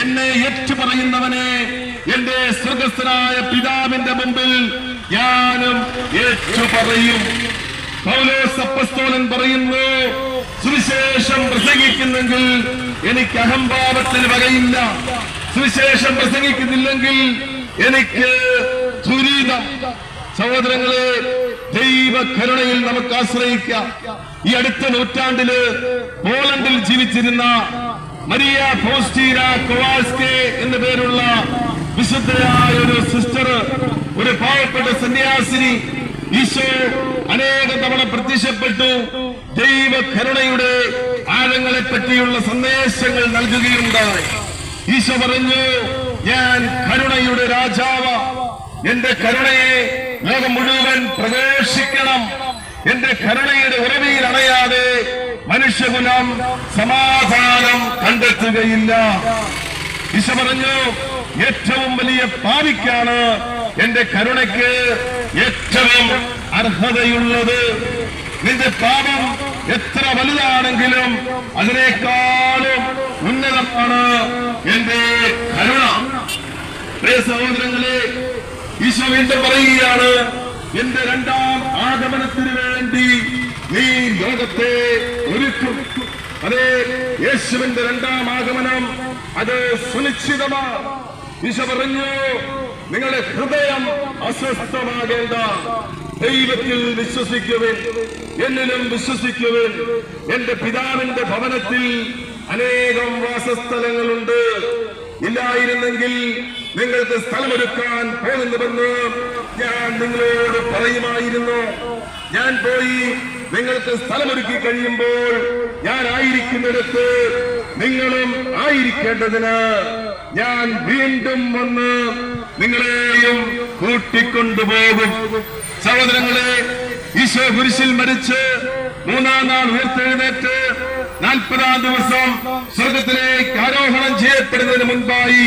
എന്നെ ഏറ്റുപറയുന്നവനെ എന്റെ സ്വർഗസ്ഥനായ പിതാവിന്റെ മുമ്പിൽ ഞാനും ഏറ്റുപറയും. പറയും അപ്പസ്തോലൻ പറയുന്നു സുവിശേഷം പ്രസംഗിക്കുന്നെങ്കിൽ എനിക്ക് അഹംഭാവത്തിന് വകയില്ല. സുവിശേഷം പ്രസംഗിക്കുന്നില്ലെങ്കിൽ എനിക്ക് ദുരിതം. സഹോദരങ്ങളെ ദൈവ കരുണയിൽ നമുക്ക് ആശ്രയിക്കാം. ഈ അടുത്ത നൂറ്റാണ്ടിൽ പോളണ്ടിൽ ജീവിച്ചിരുന്ന മരിയ ഫോസ്റ്റീന കൊവാസ്കെ എന്ന പേരുള്ള വിശുദ്ധയായ ഒരു സിസ്റ്റർ ഒരു പാവപ്പെട്ട സന്യാസിനി ഈശോ അനേക തവണ പ്രത്യക്ഷപ്പെട്ടു. ദൈവ കരുണയുടെ ആഴങ്ങളെ പറ്റിയുള്ള സന്ദേശങ്ങൾ നൽകുകയുണ്ടായി. ഈശോ പറഞ്ഞു ഞാൻ കരുണയുടെ രാജാവ്. എന്റെ കരുണയെ ലോകം മുഴുവൻ പ്രവേശിക്കണം. എന്റെ കരുണയുടെ അണയാതെ മനുഷ്യകുലം സമാധാനം കണ്ടെത്തുകയില്ല. ഈശ പറഞ്ഞു ഏറ്റവും വലിയ പാവിക്കാണ് എന്റെ കരുണയ്ക്ക് ഏറ്റവും അർഹതയുള്ളത്. നിന്റെ പാപം എത്ര വലുതാണെങ്കിലും അതിനേക്കാളും ഉന്നതമാണ് എന്റെ കരുണ. പ്രിയ സഹോദരങ്ങളെ ഈശോ വീണ്ടും പറയുകയാണ് എന്റെ രണ്ടാം ആഗമനത്തിന് നീ ലോകത്തെ ഒരുക്കും. അതെ യേശുവിന്റെ രണ്ടാം ആഗമനം. അത് സുനിശ്ചിതമാണ് ഈശോ പറഞ്ഞു നിങ്ങളുടെ ഹൃദയം അസ്വസ്ഥമാകേണ്ട. ദൈവത്തിൽ വിശ്വസിക്കുവിൻ. എന്നിലും വിശ്വസിക്കുവിൻ. എന്റെ പിതാവിന്റെ ഭവനത്തിൽ അനേകം വാസസ്ഥലങ്ങളുണ്ട്. ഇല്ലായിരുന്നെങ്കിൽ നിങ്ങൾക്ക് സ്ഥലമൊരുക്കാൻ പോകുന്നുവെന്ന് ഞാൻ നിങ്ങളോട് പറയുമായിരുന്നു. ഞാൻ പോയി നിങ്ങൾക്ക് സ്ഥലമൊരുക്കി കഴിയുമ്പോൾ ഞാൻ ആയിരിക്കുന്നിടത്ത് നിങ്ങളും ആയിരിക്കേണ്ടതിന് ഞാൻ വീണ്ടും വന്ന് നിങ്ങളെയും കൂട്ടിക്കൊണ്ടുപോകും. സഹോദരങ്ങളെ ഈശോ കുരിശിൽ മരിച്ച് മൂന്നാം നാൾ ഉയർത്തെഴുന്നേറ്റ് നാൽപ്പതാം ദിവസം സ്വർഗത്തിലേക്ക് ആരോഹണം ചെയ്യപ്പെടുന്നതിന് മുൻപായി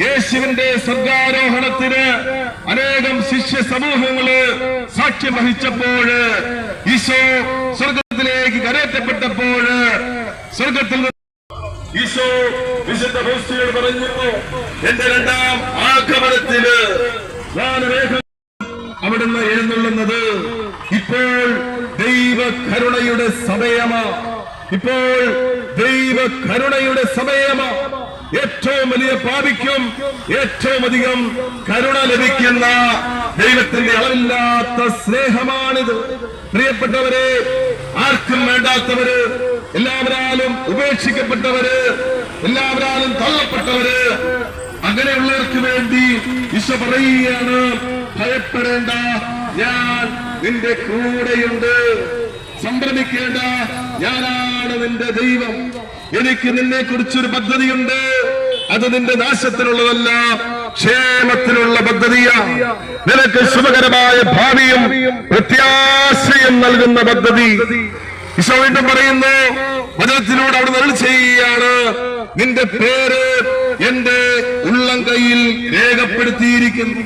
യേശുവിന്റെ സ്വർഗാരോഹണത്തിന് അനേകം ശിഷ്യ സമൂഹങ്ങൾ സാക്ഷ്യം വഹിച്ചപ്പോൾ ഈശോ സ്വർഗത്തിലേക്ക് കരയറ്റപ്പെട്ടപ്പോൾ സ്വർഗത്തിൽ ഈശോ വിശുദ്ധ ഹോസ്റ്റിയോട് പറഞ്ഞു എന്റെ രണ്ടാം ആഗമനത്തിൽ ഞാൻ വേഗം അവിടുന്ന് എഴുന്നള്ളുന്നത് ഇപ്പോൾ ദൈവ കരുണയുടെ സമയമാ. ഇപ്പോൾ ദൈവ കരുണയുടെ സമയമാ. ഏറ്റവും വലിയ പാപിക്കും ഏറ്റവും അധികം കരുണ ലഭിക്കുന്ന ദൈവത്തിന്റെ അളവില്ലാത്ത സ്നേഹമാണിത്. പ്രിയപ്പെട്ടവരെ ആർക്കും വേണ്ടാത്തവര് എല്ലാവരാലും ഉപേക്ഷിക്കപ്പെട്ടവര് എല്ലാവരാലും തള്ളപ്പെട്ടവര് അങ്ങനെയുള്ളവർക്ക് വേണ്ടി ഈശ പറയുകയാണ് ഭയപ്പെടേണ്ട ഞാൻ നിന്റെ കൂടെയുണ്ട്. സംഭ്രമിക്കേണ്ട ഞാനാണ് നിന്റെ ദൈവം. എനിക്ക് നിന്നെ കുറിച്ചൊരു പദ്ധതിയുണ്ട്. അത് നിന്റെ നാശത്തിനുള്ളതല്ല ക്ഷേമത്തിനുള്ള പദ്ധതിയാ. നിനക്ക് ശുഭകരമായ ഭാവിയും പ്രത്യാശയും നൽകുന്ന പദ്ധതി. ഈശോ വീണ്ടും പറയുന്നു വചനത്തിലൂടെ അവിടെ അരുൾ ചെയ്യുകയാണ്. നിന്റെ പേര് എന്റെ ഉള്ളം കയ്യിൽ രേഖപ്പെടുത്തിയിരിക്കുന്നു.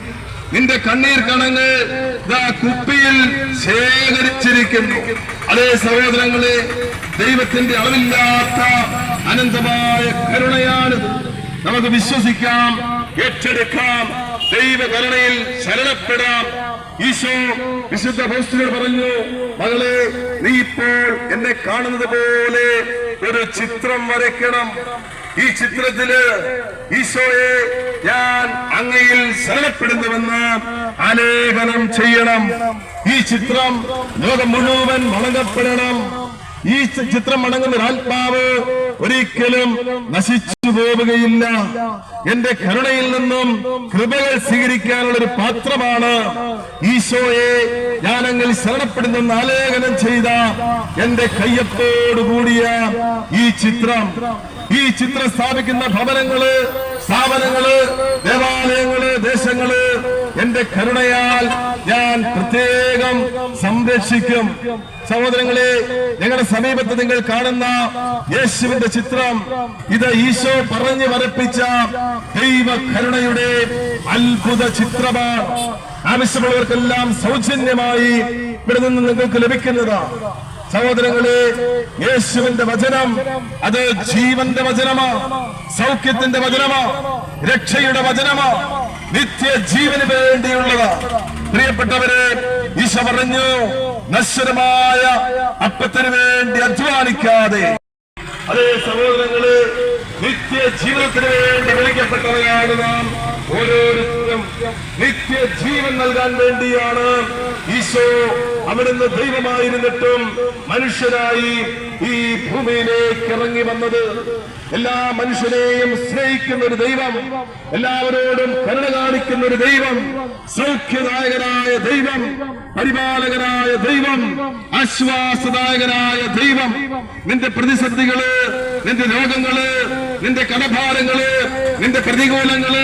നിന്റെ കണ്ണീർ കണങ്ങ് കുപ്പിയിൽ ശേഖരിച്ചിരിക്കുന്നു. അതേ സഹോദരങ്ങളെ ദൈവത്തിന്റെ അളവില്ലാത്ത അനന്തമായ കരുണയാണിത്. നമുക്ക് വിശ്വസിക്കാം ഏറ്റെടുക്കാം ദൈവകരുണയിൽ ശരണപ്പെടാം. ഈശോ വിശുദ്ധ പോസ്റ്റിനോട് പറഞ്ഞു മകളെ നീ ഇപ്പോൾ എന്നെ കാണുന്നത് പോലെ ഒരു ചിത്രം വരയ്ക്കണം. ഈ ചിത്രത്തിൽ ഈശോയെ ഞാൻ അങ്ങയിൽ ശരണപ്പെടുന്നുവെന്ന് ആലേഖനം ചെയ്യണം. ഈ ചിത്രം ലോകം മുഴുവൻ വണങ്ങപ്പെടണം. ഈ ചിത്രം അടങ്ങുന്ന ഒരാത്മാവ് ഒരിക്കലും നശിച്ചു പോവുകയില്ല. എന്റെ കരുണയിൽ നിന്നും കൃപകൾ സ്വീകരിക്കാനുള്ള ഒരു പാത്രമാണ് ഈശോയെ ഞാനങ്ങൾ ശരണപ്പെടുന്ന ആലേഖനം ചെയ്ത എന്റെ കയ്യത്തോടു കൂടിയ ഈ ചിത്രം. ഈ ചിത്രം സ്ഥാപിക്കുന്ന ഭവനങ്ങൾ സ്ഥാപനങ്ങൾ ദേവാലയങ്ങൾ ദേശങ്ങൾ എന്റെ കരുണയാൽ ഞാൻ പ്രത്യേകം സംരക്ഷിക്കും. സഹോദരങ്ങളെ ഞങ്ങളുടെ സമീപത്ത് നിങ്ങൾ കാണുന്ന യേശുവിന്റെ ചിത്രം. ഇത് ഈശോ പറഞ്ഞു വരപ്പിച്ച ദൈവ കരുണയുടെ അത്ഭുത ചിത്രമാണ്. ആവശ്യമുള്ളവർക്കെല്ലാം സൗജന്യമായി ഇവിടെ നിന്ന് നിങ്ങൾക്ക് ലഭിക്കുന്നതാണ്. സഹോദരങ്ങളെ യേശുവിന്റെ വചനം അത് ജീവന്റെ വചനമാ സൗഖ്യത്തിന്റെ വചനമാ രക്ഷയുടെ വചനമാ. നിത്യജീവന് വേണ്ടിയുള്ളതാണ് പ്രിയപ്പെട്ടവരെ ഈശ പറഞ്ഞു നശ്വരമായ അപ്പത്തിന് വേണ്ടി അധ്വാനിക്കാതെ. അതേ സഹോദരങ്ങൾ നിത്യജീവനത്തിന് വേണ്ടി വിളിക്കപ്പെട്ടവരാണ് നാം. ഓരോരുത്തരും നിത്യജീവൻ നൽകാൻ വേണ്ടിയാണ്. ഈശോ അവിടുന്ന് ദൈവമായിരുന്നിട്ടും മനുഷ്യനായി ഈ ഭൂമിയിലേക്ക് ഇറങ്ങി വന്നത് എല്ലാ മനുഷ്യരെയും സ്നേഹിക്കുന്ന ഒരു ദൈവം എല്ലാവരോടും കരുണ കാണിക്കുന്ന ഒരു ദൈവം സൗഖ്യദായകനായ ദൈവം പരിപാലകനായ ദൈവം ആശ്വാസദായകനായ ദൈവം. നിന്റെ പ്രതിസന്ധികൾ നിന്റെ രോഗങ്ങൾ നിന്റെ കടഭാരങ്ങൾ നിന്റെ പ്രതികൂലങ്ങൾ